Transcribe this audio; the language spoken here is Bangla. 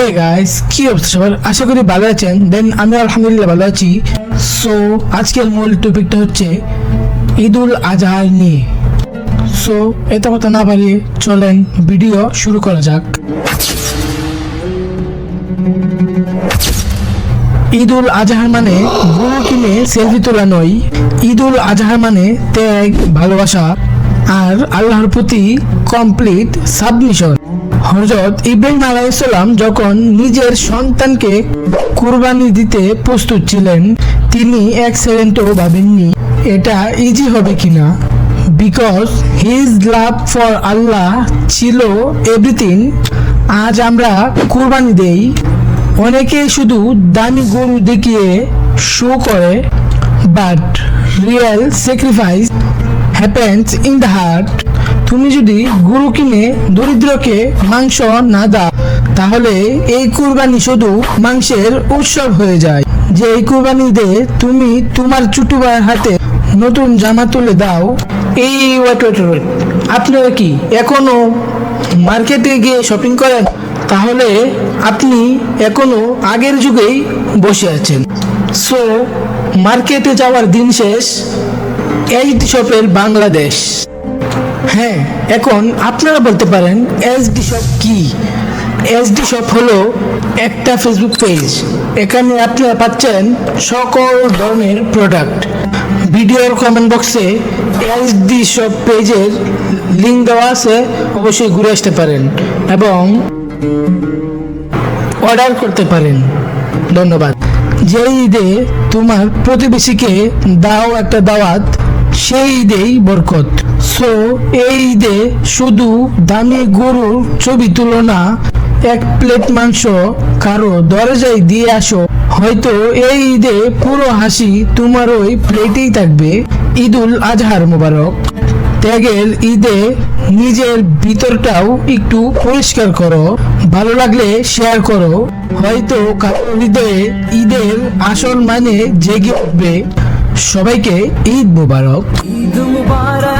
হে গাইস কি অবস্থা সবার আশা করি ভালো আছেন। দেন আমি আলহামদুলিল্লাহ ভালো আছি। সো আজকের মূল টপিকটা হচ্ছে ঈদ উল আজহার নিয়ে। সো এত কথা না বাড়িয়ে চলেন ভিডিও শুরু করা যাক। ঈদ উল আজহার মানে গরু কিনে সেলফি তোলা নয়। ঈদ উল আজহার মানে ত্যাগ, ভালোবাসা। আর আল্লাহর প্রতি কমপ্লিট সাবমিশন হজরত ইব্রাহিম আলাইসাল্লাম যখন নিজের সন্তানকে কুরবানি দিতে প্রস্তুত ছিলেন, তিনি এক সেকেন্ডও ভাবেননি এটা ইজি হবে কিনা। Because his love for Allah ছিল এভরিথিং আজ আমরা কুরবানি দেই। অনেকে শুধু দামি গরু দেখিয়ে শো করে but real sacrifice happens in the heart তুমি যদি গরু কিনে দরিদ্রকে মাংস না দাও, তাহলে এই কুরবানি শুধু মাংসের উৎসব হয়ে যায়। যে এই কুরবানি দিয়ে তুমি তোমার ভাইয়ের হাতে নতুন জামা তুলে দাও, এই ওয়েট ওয়েট ওয়েট আপনারা কি এখনও মার্কেটে গিয়ে শপিং করেন? তাহলে আপনি এখনও আগের যুগেই বসে আছেন। সো মার্কেটে যাওয়ার দিন শেষ। এইচডি শপের বাংলাদেশ। হ্যাঁ এখন আপনারা বলতে পারেন এসডি শপ কি? এসডি শপ হলো একটা ফেসবুক পেজ এখানে আপনারা পাচ্ছেন সকল ধরনের প্রোডাক্ট ভিডিওর কমেন্ট বক্সে এসডি শপ পেজের লিঙ্ক দেওয়া আছে, অবশ্যই ঘুরে আসতে পারেন এবং অর্ডার করতে পারেন। ধন্যবাদ। যে ঈদে তোমার প্রতিবেশীকে দাও একটা দাওয়াত সেই ঈদেই বরকত। সো, এই ঈদে শুধু দামি গরুর ছবি তুলো না, এক প্লেট মাংস কারও দরজায় দিয়ে আসো। হয়তো এই ঈদে পুরো হাসি তোমার ওই প্লেটেই থাকবে। ঈদুল আজহার মোবারক। ত্যাগের ঈদে নিজের ভিতরটাও একটু পরিষ্কার করো। ভালো লাগলে শেয়ার করো। হয়তো কারও হৃদয়ে ঈদের আসল মানে জেগে উঠবে। সবাইকে ঈদ মুবারক। ঈদ মুবারক।